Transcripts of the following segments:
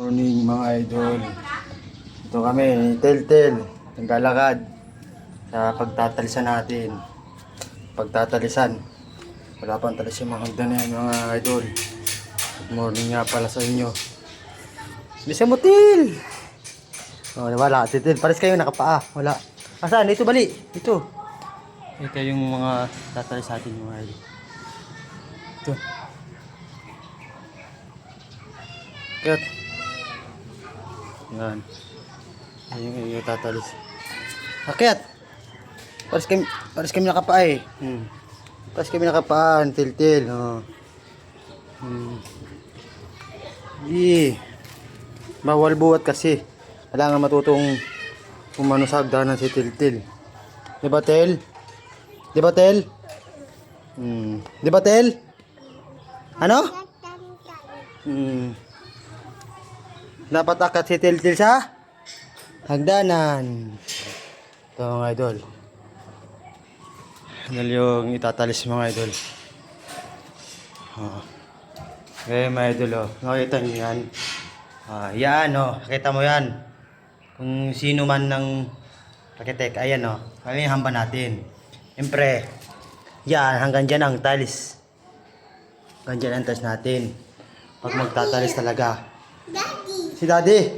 Morning mga idol. Ito kami, tel-tel. Naglalakad sa pagtatalisan natin. Pagtatalisan. Wala pang talis yung mga hagdan na yan mga idol. Good morning nga pala sa inyo. Bisa mo til! Oh, wala, titil. Pares kayo nakapaa. Wala. Asan? Ito bali. Ito. Ito yung mga tatalis sa atin mga idol. Ito. Cut. Yan. Ayun yung yung tatalis. Akyat! Pares kami, pares kami nakapaa eh. Hmm. Pares kami nakapaan, til-til. Oh. Hmm. Di. Bawal buhat kasi. Kailangan matutong umano sa hagdanan si Til-Til. Di ba, Tel? Di ba, Tel? Hmm. Di ba, Tel? Ano? Hmm. Dapat akat si Til-Til sa hagdanan. Ito mga idol. Yan yung itatalis mga idol. Oh. Okay mga idol oh. Nakita niyo yan. Ah, yan oh. Nakita mo yan. Kung sino man ng architect. Ayan oh. Kami hamba natin. Siyempre. Yan. Hanggang dyan ang tiles. Hanggang dyan ang tiles natin. Pag magtatalis talaga. Si daddy.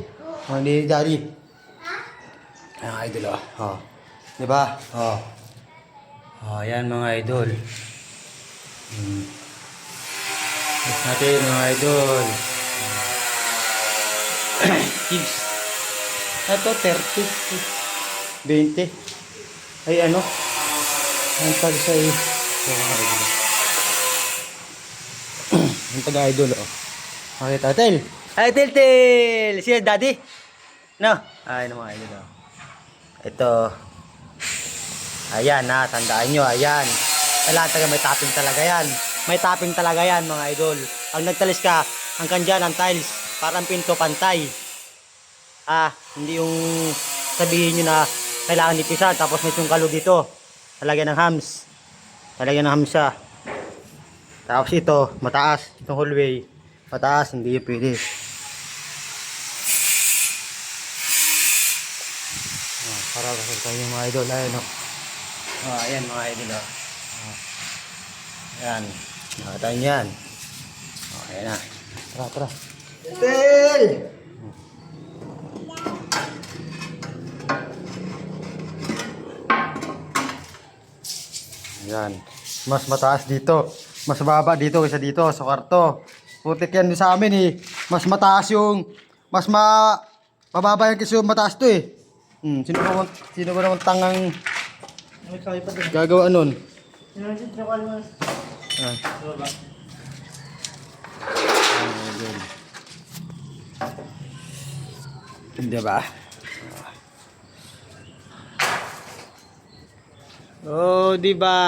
Oh, ni daddy. Ayan idol oh. oh. Diba? Oh. Oh, yan mga idol. Hmm. Yes natin mga idol. Kids. Ito 30. 20. Ay ano? Ang tag sa iyo. mga idol. Ang taga idol oh. Okay, tatel. Ay, tel. Si daddy. No. Ay, no mga idol. Ito. Ayan ha, tandaan nyo, ayan. Kailangan talaga may topping talaga yan. May topping talaga yan mga idol. Pag nagtalis ka, hanggang dyan ang tiles, parang pinto pantay. Ah, hindi yung sabihin nyo na kailangan nipisan tapos may tungkalo dito. Talagyan ng hams. Talagyan ng hams siya. Tapos ito, mataas. Itong hallway, mataas, hindi yung pwede. Ah, para kasi kayo mga idol, ayun o. Oh, ayan mga idol oh. Oh. Ayan. Nakita niyo yan. Oh, ayan na. Tara, tara. Tel! Ayan. Mas mataas dito. Mas baba dito kaysa dito sa kwarto. Putik yan sa amin eh. Mas mataas yung... Mas ma... Mababa yan kasi yung mataas to eh. Hmm, sino ba, sino ba naman tangang Gagawa nun. Ah. Hindi ba? Oh, di ba?